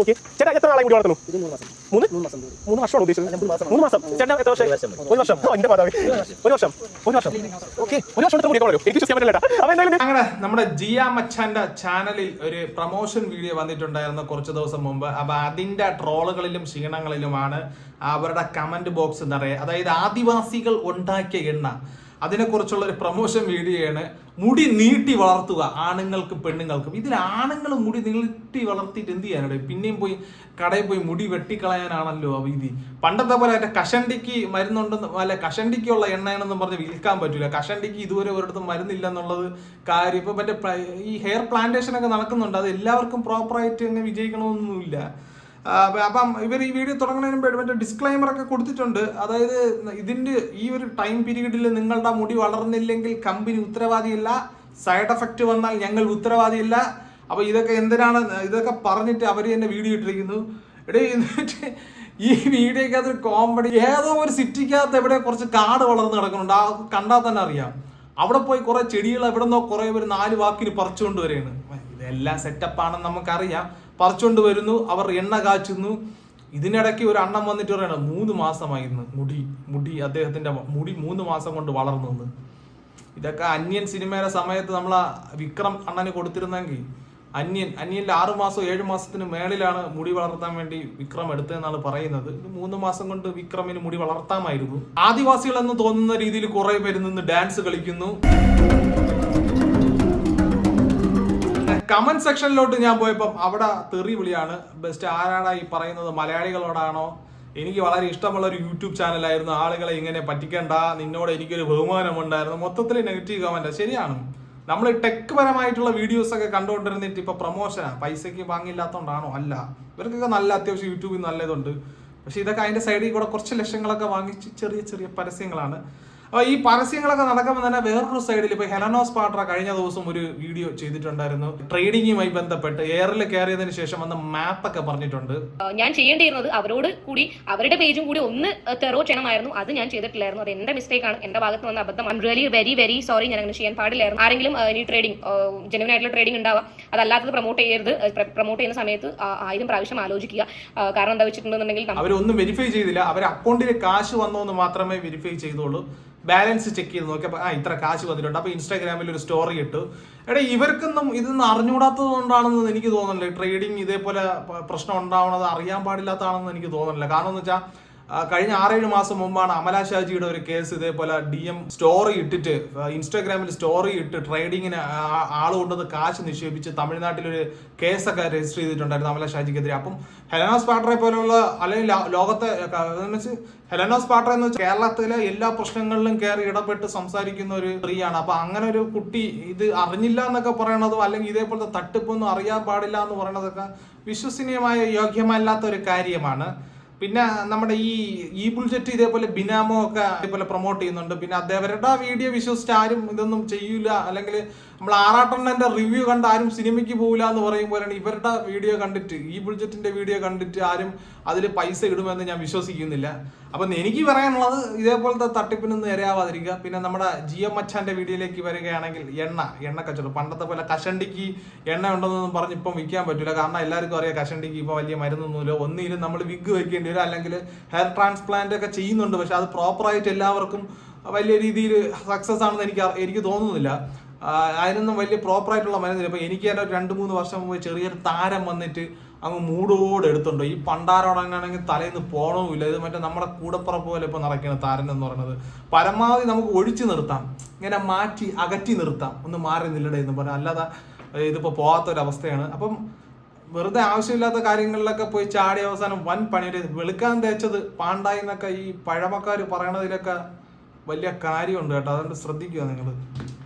നോക്കി ചേട്ടാ എത്ര നാളായി മുടി വളർത്തുന്നു? മൂന്ന് മാസം. മൂന്ന്? വർഷമാണ് ഉദ്ദേശിച്ചത്? മൂന്ന് മാസം. ചേട്ടാ എത്ര വർഷം ഒരു വർഷം. എന്റെ മാതാവ്. ഒരു വർഷം. ഒരു വർഷം. ഓക്കെ ഒരു വർഷം മുടി വളരും. എനിക്ക് വിശ്വസിക്കാൻ പറ്റില്ല എന്തായാലും അങ്ങനെ നമ്മുടെ ജിയ മച്ചാന്റെ ചാനലിൽ ഒരു പ്രൊമോഷൻ വീഡിയോ വന്നിട്ടുണ്ടായിരുന്നു കുറച്ച് ദിവസം മുമ്പ്. അപ്പൊ അതിന്റെ ട്രോളുകളിലും ക്ഷീണങ്ങളിലുമാണ് അവരുടെ കമന്റ് ബോക്സ് നിറയെ അതായത് ആദിവാസികൾ ഉണ്ടാക്കിയ എണ്ണ. അതിനെക്കുറിച്ചുള്ള ഒരു പ്രൊമോഷൻ വീഡിയോയാണ് മുടി നീട്ടി വളർത്തുക ആണുങ്ങൾക്കും പെണ്ണുങ്ങൾക്കും. ഇതിൽ ആണുങ്ങൾ മുടി നീട്ടി വളർത്തിയിട്ട് എന്ത് ചെയ്യാനാണ്? പിന്നെയും പോയി കടയിൽ പോയി മുടി വെട്ടിക്കളയാനാണല്ലോ വിധി പണ്ടത്തെ പോലെ മറ്റേ കഷണ്ടിക്ക് മരുന്നുണ്ടെന്ന് അല്ല കഷണ്ടിക്കുള്ള എണ്ണയാണെന്ന് പറഞ്ഞ് വിൽക്കാൻ പറ്റില്ല കഷണ്ടിക്ക് ഇതുവരെ ഒരിടത്തും മരുന്നില്ല എന്നുള്ളത് കാര്യം. ഇപ്പം മറ്റേ ഈ ഹെയർ പ്ലാന്റേഷൻ ഒക്കെ നടക്കുന്നുണ്ട്. അത് എല്ലാവർക്കും പ്രോപ്പറായിട്ട് തന്നെ വിജയിക്കണമെന്നൊന്നുമില്ല. അപ്പൊ- ഇവർ ഈ വീഡിയോ തുടങ്ങുന്നതിന് മുമ്പ് മറ്റേ ഡിസ്ക്ലൈമർ ഒക്കെ കൊടുത്തിട്ടുണ്ട്. അതായത് ഇതിന്റെ ഈ ഒരു ടൈം പീരീഡിൽ നിങ്ങളുടെ മുടി വളർന്നില്ലെങ്കിൽ കമ്പനി ഉത്തരവാദിയല്ല. സൈഡ് എഫക്റ്റ് വന്നാൽ ഞങ്ങൾ ഉത്തരവാദിയല്ല. അപ്പോൾ ഇതൊക്കെ എന്തിനാണ് ഇതൊക്കെ പറഞ്ഞിട്ട് അവർ തന്നെ വീഡിയോ ഇട്ടിരിക്കുന്നു. എടേ എന്നിട്ട് ഈ വീഡിയോക്കകത്ത് കോമഡി ഏതോ ഒരു സിറ്റിക്കകത്ത് എവിടെ കുറച്ച് കാട് വളർന്ന് കിടക്കുന്നുണ്ട്. ആ കണ്ടാൽ തന്നെ അറിയാം. അവിടെ പോയി കുറേ ചെടികൾ എവിടെ നിന്നോ കുറെ ഒരു നാല് വാക്കിന് പറിച്ചുകൊണ്ട് വരികയാണ്. ഇതെല്ലാം സെറ്റപ്പാണെന്ന് നമുക്കറിയാം. പറിച്ചുകൊണ്ട് വരുന്നു അവർ എണ്ണ കാച്ചുന്നു. ഇതിനിടയ്ക്ക് ഒരു അണ്ണം വന്നിട്ട് പറയണം മൂന്ന് മാസമായിരുന്നു മുടി മുടി അദ്ദേഹത്തിന്റെ മുടി മൂന്ന് മാസം കൊണ്ട് വളർന്നു ഇതൊക്കെ അന്യൻ സിനിമയുടെ സമയത്ത് നമ്മൾ വിക്രം അണ്ണന് കൊടുത്തിരുന്നെങ്കിൽ അന്യൻ അന്യനിൽ ആറു മാസം ഏഴു മാസത്തിന് മേളിലാണ് മുടി വളർത്താൻ വേണ്ടി വിക്രം എടുത്തതെന്നാണ് പറയുന്നത്. മൂന്ന് മാസം കൊണ്ട് വിക്രമിന് മുടി വളർത്താമായിരുന്നു. ആദിവാസികളെന്ന് തോന്നുന്ന രീതിയിൽ കുറെ പേര് നിന്ന് ഡാൻസ് കളിക്കുന്നു. കമന്റ് സെക്ഷനിലോട്ട് ഞാൻ പോയപ്പം അവിടെ തെറി വിളിയാണ്. ബെസ്റ്റ് ആരാടാ ഈ പറയുന്നത്? മലയാളികളോടാണോ? എനിക്ക് വളരെ ഇഷ്ടമുള്ള ഒരു യൂട്യൂബ് ചാനലായിരുന്നു. ആളുകളെ ഇങ്ങനെ പറ്റിക്കണ്ട. നിന്നോട് എനിക്കൊരു ബഹുമാനമുണ്ടായിരുന്നു. മൊത്തത്തിൽ നെഗറ്റീവ് കമന്റ് ശരിയാണ്. നമ്മൾ ടെക് പരമായിട്ടുള്ള വീഡിയോസ് ഒക്കെ കണ്ടുകൊണ്ടിരുന്നിട്ട് ഇപ്പൊ പ്രൊമോഷനാ പൈസക്ക് വാങ്ങില്ലാത്തതുകൊണ്ടാണോ അല്ല. ഇവർക്കൊക്കെ നല്ല അത്യാവശ്യം യൂട്യൂബിൽ നല്ലതുണ്ട്. പക്ഷെ ഇതൊക്കെ അതിന്റെ സൈഡിൽ കൂടെ കുറച്ച് ലക്ഷങ്ങളൊക്കെ വാങ്ങിച്ച് ചെറിയ ചെറിയ പരസ്യങ്ങളാണ്. ഈ പരസ്യങ്ങളൊക്കെ നടക്കുമ്പോൾ തന്നെ വേറൊരു സൈഡിൽ ഇപ്പൊ ഹെലനോസ് പാട്ര കഴിഞ്ഞ ദിവസം ഒരു വീഡിയോ ചെയ്തിട്ടുണ്ടായിരുന്നു. ട്രേഡിങ്ങുമായി ബന്ധപ്പെട്ട് എയറിൽ കയറിയതിനു ശേഷം വന്ന മാപ്പ് ഒക്കെ പറഞ്ഞിട്ടുണ്ട്. ഞാൻ ചെയ്യേണ്ടിയിരുന്നത് അവരോട് കൂടി അവരുടെ പേജും കൂടി ഒന്ന് തെറോ ചെയ്യണമായിരുന്നു. അത് ഞാൻ ചെയ്തിട്ടില്ലായിരുന്നു. അത് എന്റെ മിസ്റ്റേക്ക് ആണ്. എന്റെ ഭാഗത്ത് വന്ന അബദ്ധം. I'm really very very sorry ഞാൻ അങ്ങനെ ചെയ്യാൻ പാടില്ലായിരുന്നു. ആരെങ്കിലും ഇനി ട്രേഡിംഗ് ജെനുവൻ ആയിട്ടുള്ള ട്രേഡിംഗ് ഉണ്ടാവാം. അതല്ലാത്തത് പ്രൊമോട്ട് ചെയ്യരുത്. പ്രൊമോട്ട് ചെയ്യുന്ന സമയത്ത് ആയിരം പ്രാവശ്യം ആലോചിക്കുക. കാരണം എന്താ വെച്ചിട്ടുണ്ടെന്നുണ്ടെങ്കിൽ അവരൊന്നും വെരിഫൈ ചെയ്തില്ല. അവർ അക്കൗണ്ടിൽ കാശ് വന്നോ എന്ന് മാത്രമേ വെരിഫൈ ചെയ്തോളൂ ബാലൻസ് ചെക്ക് ചെയ്ത് നോക്കിയപ്പോൾ ആ ഇത്ര കാശ് വന്നിട്ടുണ്ട്. അപ്പൊ ഇൻസ്റ്റാഗ്രാമിൽ ഒരു സ്റ്റോറി ഇട്ടു. എടാ ഇവർക്കൊന്നും ഇതൊന്നും അറിഞ്ഞുകൂടാത്തത് കൊണ്ടാണെന്ന് എനിക്ക് തോന്നുന്നില്ല. ട്രേഡിങ് ഇതേപോലെ പ്രശ്നം ഉണ്ടാവണത് അറിയാൻ പാടില്ലാത്തതാണെന്ന് എനിക്ക് തോന്നുന്നില്ല. കാരണം എന്ന് വെച്ചാൽ കഴിഞ്ഞ ആറേഴ് മാസം മുമ്പാണ് അമല ഷാജിയുടെ ഒരു കേസ് ഇതേപോലെ ഡി എം സ്റ്റോറി ഇട്ടിട്ട് ഇൻസ്റ്റാഗ്രാമിൽ സ്റ്റോറി ഇട്ട് ട്രേഡിങ്ങിന് ആൾ കൊണ്ടുവന്ന് കാശ് നിക്ഷേപിച്ച് തമിഴ്നാട്ടിലൊരു കേസൊക്കെ രജിസ്റ്റർ ചെയ്തിട്ടുണ്ടായിരുന്നു അമല ഷാജിക്കെതിരെ. അപ്പം ഹെലനോസ് പാട്ടറെ പോലുള്ള അല്ലെങ്കിൽ ലോകത്തെ മീൻസ് ഹെലനോസ് പാട്ര എന്ന് വെച്ചാൽ കേരളത്തിലെ എല്ലാ പ്രശ്നങ്ങളിലും കയറി ഇടപെട്ട് സംസാരിക്കുന്ന ഒരു സ്ത്രീയാണ്. അപ്പൊ അങ്ങനെ ഒരു കുട്ടി ഇത് അറിഞ്ഞില്ല എന്നൊക്കെ പറയണതും അല്ലെങ്കിൽ ഇതേപോലത്തെ തട്ടിപ്പൊന്നും അറിയാൻ പാടില്ല എന്ന് പറയണതൊക്കെ വിശ്വസനീയമായ യോഗ്യമല്ലാത്ത ഒരു കാര്യമാണ്. പിന്നെ നമ്മുടെ ഈ ഈ ബുൾജെറ്റ് ഇതേപോലെ ബിനാമോ ഒക്കെ ഇതേപോലെ പ്രൊമോട്ട് ചെയ്യുന്നുണ്ട്. പിന്നെ അദ്ദേഹവരുടെ വീഡിയോ വിശ്വസിച്ച് ആരും ഇതൊന്നും ചെയ്യൂല. അല്ലെങ്കിൽ നമ്മൾ ആറാട്ടണ്ണന്റെ റിവ്യൂ കണ്ട് ആരും സിനിമയ്ക്ക് പോകില്ല എന്ന് പറയുമ്പോഴാണ് ഇവരുടെ വീഡിയോ കണ്ടിട്ട് ഈ ബുൾജറ്റിന്റെ വീഡിയോ കണ്ടിട്ട് ആരും അതിൽ പൈസ ഇടുമെന്ന് ഞാൻ വിശ്വസിക്കുന്നില്ല. അപ്പം എനിക്ക് പറയാനുള്ളത് ഇതേപോലത്തെ തട്ടിപ്പിനൊന്നും ഇരയാവാതിരിക്കുക. പിന്നെ നമ്മുടെ ജി എം മച്ചാന്റെ വീഡിയോയിലേക്ക് വരികയാണെങ്കിൽ എണ്ണ എണ്ണ കച്ചവടം. പണ്ടത്തെ പോലെ കഷണ്ടിക്ക് എണ്ണ ഉണ്ടെന്നൊന്നും പറഞ്ഞ് ഇപ്പം വിൽക്കാൻ പറ്റില്ല കാരണം എല്ലാവർക്കും അറിയാം കഷണ്ടിക്ക് ഇപ്പോൾ വലിയ മരുന്നൊന്നുമില്ല. ഒന്നിലും നമ്മൾ വിഗ് വെക്കേണ്ടി വരും. അല്ലെങ്കിൽ ഹെയർ ട്രാൻസ്പ്ലാന്റ് ഒക്കെ ചെയ്യുന്നുണ്ട്. പക്ഷെ അത് പ്രോപ്പറായിട്ട് എല്ലാവർക്കും വലിയ രീതിയിൽ സക്സസ് ആണെന്ന് എനിക്ക് എനിക്ക് തോന്നുന്നില്ല. അതിനൊന്നും വലിയ പ്രോപ്പറായിട്ടുള്ള മരുന്നില്ല ഇപ്പം എനിക്ക് തന്നെ രണ്ട് മൂന്ന് വർഷം മുമ്പ് ചെറിയൊരു താരം വന്നിട്ട് അങ്ങ് മൂടോട് എടുത്തുണ്ടോ. ഈ പണ്ടാരോടങ്ങാണെങ്കിൽ തലേന്ന് പോണവുമില്ല. ഇത് മറ്റേ നമ്മുടെ കൂടപ്പുറപ്പ് പോലെ ഇപ്പൊ നടക്കുന്ന താരൻ എന്ന് പറയുന്നത്. പരമാവധി നമുക്ക് ഒഴിച്ചു നിർത്താം. ഇങ്ങനെ മാറ്റി അകറ്റി നിർത്താം. ഒന്ന് മാറി നില്ലടേ എന്ന് പറഞ്ഞാൽ അല്ലാതെ ഇതിപ്പോ പോകാത്തൊരവസ്ഥയാണ് അപ്പം വെറുതെ ആവശ്യമില്ലാത്ത കാര്യങ്ങളിലൊക്കെ പോയി ചാടി അവസാനം വൻ പണിയുടെ വെളുക്കാൻ തേച്ചത് പാണ്ടായി എന്നൊക്കെ ഈ പഴമക്കാർ പറയണതിലൊക്കെ വലിയ കാര്യമുണ്ട് കേട്ടോ. അതുകൊണ്ട് ശ്രദ്ധിക്കുക നിങ്ങൾ.